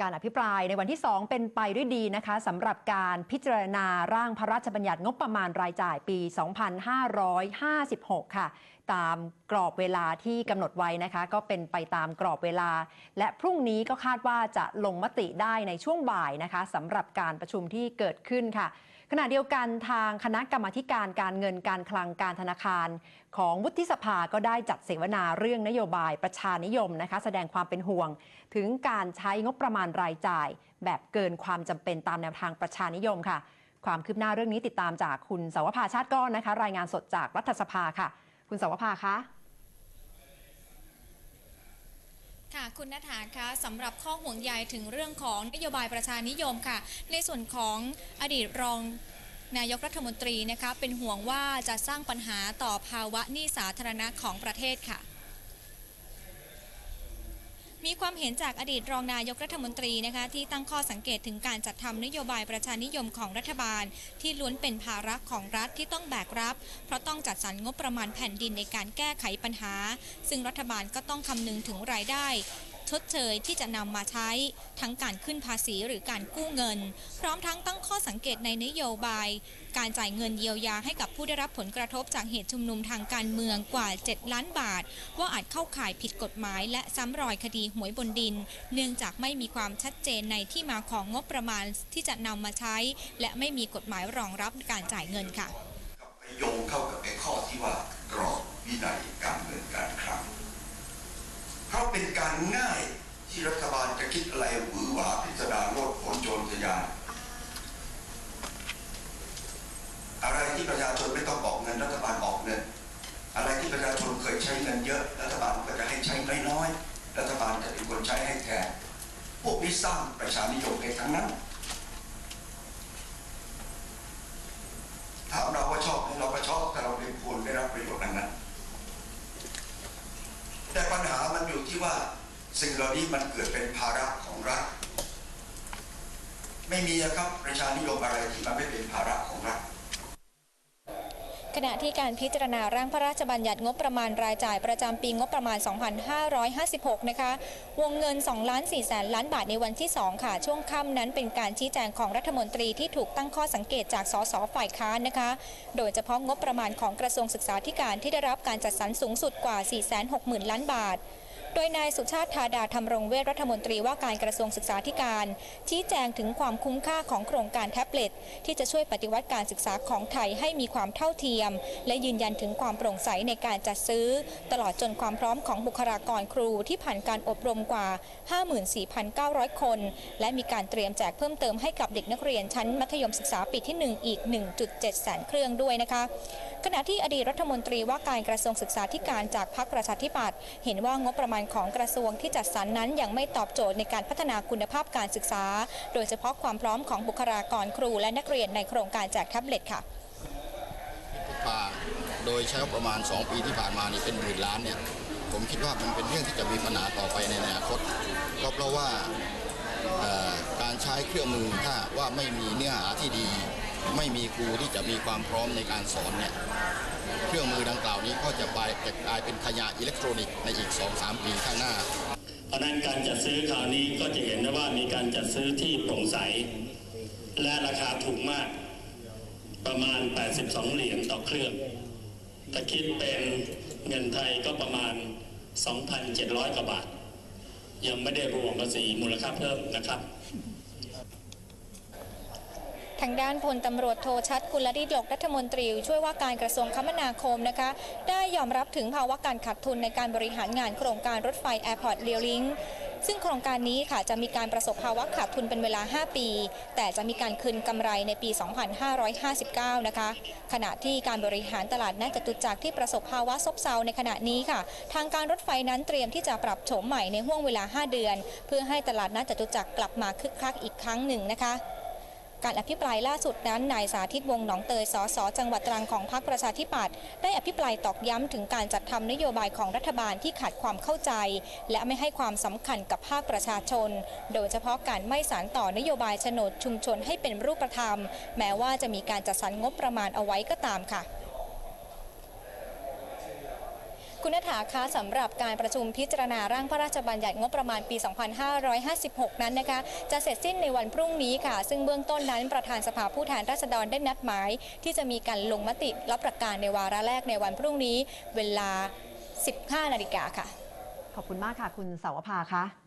การอภิปรายในวันที่ 2 เป็นไปด้วยดีนะคะสำหรับการพิจารณาร่างพระราชบัญญัติงบประมาณรายจ่ายปี 2556 ค่ะ ตามกรอบเวลาที่กำหนดไว้นะคะ ก็เป็นไปตามกรอบเวลา และพรุ่งนี้ก็คาดว่าจะลงมติได้ในช่วงบ่ายนะคะสำหรับการประชุมที่เกิดขึ้นค่ะ ขณะเดียวกันทางคณะกรรมการการเงินการคลังการธนาคาร ของวุฒิสภาก็ได้จัดเสวนาเรื่องนโยบายประชานิยมนะคะ แสดงความเป็นห่วง ถึงการใช้งบประมาณรายจ่าย แบบเกินความจำเป็นตามแนวทางประชานิยมค่ะ ความคืบหน้าเรื่องนี้ติดตามจากคุณสาวภาชาติก้อนนะคะ รายงานสดจากรัฐสภาค่ะ คุณสาวภาคะ ค่ะคุณนัฐาคะสำหรับข้อห่วงใยถึงเรื่องของนโยบายประชานิยมค่ะ ในส่วนของอดีตรองนายกรัฐมนตรีนะคะเป็นห่วงว่าจะสร้างปัญหาต่อภาวะหนี้สาธารณะของประเทศค่ะ มีความเห็นจากอดีตรองนายกรัฐมนตรีนะคะที่ตั้งข้อสังเกตถึงการจัดทำนโยบายประชานิยมของรัฐบาล ที่ล้วนเป็นภาระของรัฐที่ต้องแบกรับ เพราะต้องจัดสรรงบประมาณแผ่นดินในการแก้ไขปัญหา ซึ่งรัฐบาลก็ต้องคำนึงถึงรายได้ ชดเชยที่จะนำมาใช้ทั้งการขึ้นภาษีหรือการกู้เงิน พร้อมทั้งตั้งข้อสังเกตในนโยบาย การจ่ายเงินเยียวยาให้กับผู้ได้รับผลกระทบจากเหตุชุมนุมทางการเมืองกว่า 7 ล้านบาท ว่าอาจเข้าข่ายผิดกฎหมาย และซ้ำรอยคดีหวยบนดิน เนื่องจากไม่มีความชัดเจนในที่มาของงบประมาณที่จะนำมาใช้ และไม่มีกฎหมายรองรับการจ่ายเงินค่ะโยงเข้ากับไอข้อที่ว่ากรอบวินัยการเงินการคลัง เป็นการง่ายที่รัฐบาลจะคิดอะไรหวือหวาพิสดารโลดโผนโจรทยานอะไรที่ประชาชนไม่ต้องออกเงินรัฐบาลออกเงินอะไรที่ประชาชนเคยใช้เงินเยอะ รัฐบาลก็จะให้ใช้น้อยๆรัฐบาลจะเป็นคนใช้ให้แทนพวกนี้สร้างประชานิยมเองทั้งนั้นถามเราว่าชอบไหมเราก็ชอบแต่เราเป็นคนได้รับประโยชน์ดังนั้น แต่ปัญหามันอยู่ ที่ว่าสิ่งเหล่านี้มันเกิดเป็นภาระของรัฐ ไม่มีอะครับประชานิยมอะไรที่มันไม่เป็นภาระของรัฐขณะที่การพิจารณาร่างพระราชบัญญัติงบประมาณรายจ่ายประจำปีงบประมาณ 2556 นะคะ วงเงิน 2 ล้าน4แสนล้านบาทในวันที่ 2 ค่ะ ช่วงค่ำนั้นเป็นการชี้แจงของรัฐมนตรีที่ถูกตั้งข้อสังเกตจากสสฝ่ายค้านนะคะ โดยเฉพาะงบประมาณของกระทรวงศึกษาธิการที่ได้รับการจัดสรรสูงสุดกว่า 460,000 ล้านบาท โดยนายสุชาติธาดาธรรมรงเวชรัฐมนตรีว่าการกระทรวงศึกษาธิการ ชี้แจงถึงความคุ้มค่าของโครงการแท็บเล็ต ที่จะช่วยปฏิวัติการศึกษาของไทยให้มีความเท่าเทียม และยืนยันถึงความโปร่งใสในการจัดซื้อ ตลอดจนความพร้อมของบุคลากรครูที่ผ่านการอบรมกว่า 54,900 คน และมีการเตรียมแจกเพิ่มเติมให้กับเด็กนักเรียนชั้นมัธยมศึกษาปีที่ 1 อีก 1.7 แสนเครื่องด้วยนะคะขณะที่อดีตรัฐมนตรีว่าการกระทรวงศึกษาธิการจากพรรคประชาธิปัตย์เห็นว่างบประมาณของกระทรวงที่จัดสรรนั้นยังไม่ตอบโจทย์ในการพัฒนาคุณภาพการศึกษา โดยเฉพาะความพร้อมของบุคลากรครูและนักเรียนในโครงการแจกแท็บเล็ตค่ะปาโดยใช้ประมาณ 2 ปีที่ผ่านมานี่เป็นหมื่นล้านเนี่ยผมคิดว่ามันเป็นเรื่องที่จะมีปัญหาต่อไปในอนาคต ก็เพราะว่าเอ่อการใช้เครื่องมือถ้าว่าไม่มีเนื้อหาที่ดี ไม่มีครูที่จะมีความพร้อมในการสอนเนี่ยเครื่องมือดังกล่าวนี้ก็จะไปกลายเป็นขยะอิเล็กทรอนิกส์ในอีก 2-3 ปีข้างหน้า เพราะนั้นการจัดซื้อคราวนี้ก็จะเห็นได้ว่ามีการจัดซื้อที่โปร่งใส และราคาถูกมาก ประมาณ 82 เหรียญต่อเครื่อง ถ้าคิดเป็นเงินไทยก็ประมาณ 2,700 กว่าบาท ยังไม่ได้รวมภาษีมูลค่าเพิ่มนะครับ ทางด้านพลตำรวจโทชัดกุลดิดกรัฐมนตรี ช่วยว่าการกระทรวงคมนาคมนะคะ ได้ยอมรับถึงภาวะการขาดทุนในการบริหารงานโครงการรถไฟ Airport r a i l Link ซึ่งโครงการนี้ค่ะจะมีการประสบภาวะขาดทุนเป็นเวลา 5 ปี แต่จะมีการคืนกำไรในปี 2559 นะคะ ขณะที่การบริหารตลาดนัดจตุจักรที่ประสบภาวะซบเซาในขณะนี้ค่ะ ทางการรถไฟนั้นเตรียมที่จะปรับโฉมใหม่ในห่วงเวลา 5 เดือน เพื่อให้ตลาดนัดจตุจักรกลับมาคึกคักอีกครั้งหนึ่งนะคะ การอภิปรายล่าสุดนั้นนายสาธิตวงศ์หนองเตยสสจังหวัดตรังของพรรคประชาธิปัตย์ได้อภิปรายตอกย้ำถึงการจัดทำนโยบายของรัฐบาลที่ขาดความเข้าใจ และไม่ให้ความสำคัญกับภาคประชาชน โดยเฉพาะการไม่สานต่อนโยบายโฉนดชุมชนให้เป็นรูปธรรม แม้ว่าจะมีการจัดสรรงบประมาณเอาไว้ก็ตามค่ะ คุณณฐาคะสำหรับการประชุมพิจารณาร่างพระราชบัญญัติงบประมาณปี 2556 นั้นนะคะ จะเสร็จสิ้นในวันพรุ่งนี้ค่ะ ซึ่งเบื้องต้นนั้นประธานสภาผู้แทนราษฎรได้นัดหมาย ที่จะมีการลงมติรับประการในวาระแรกในวันพรุ่งนี้ เวลา 15 นาฬิกาค่ะ ขอบคุณมากค่ะ คุณเสาวภาคะ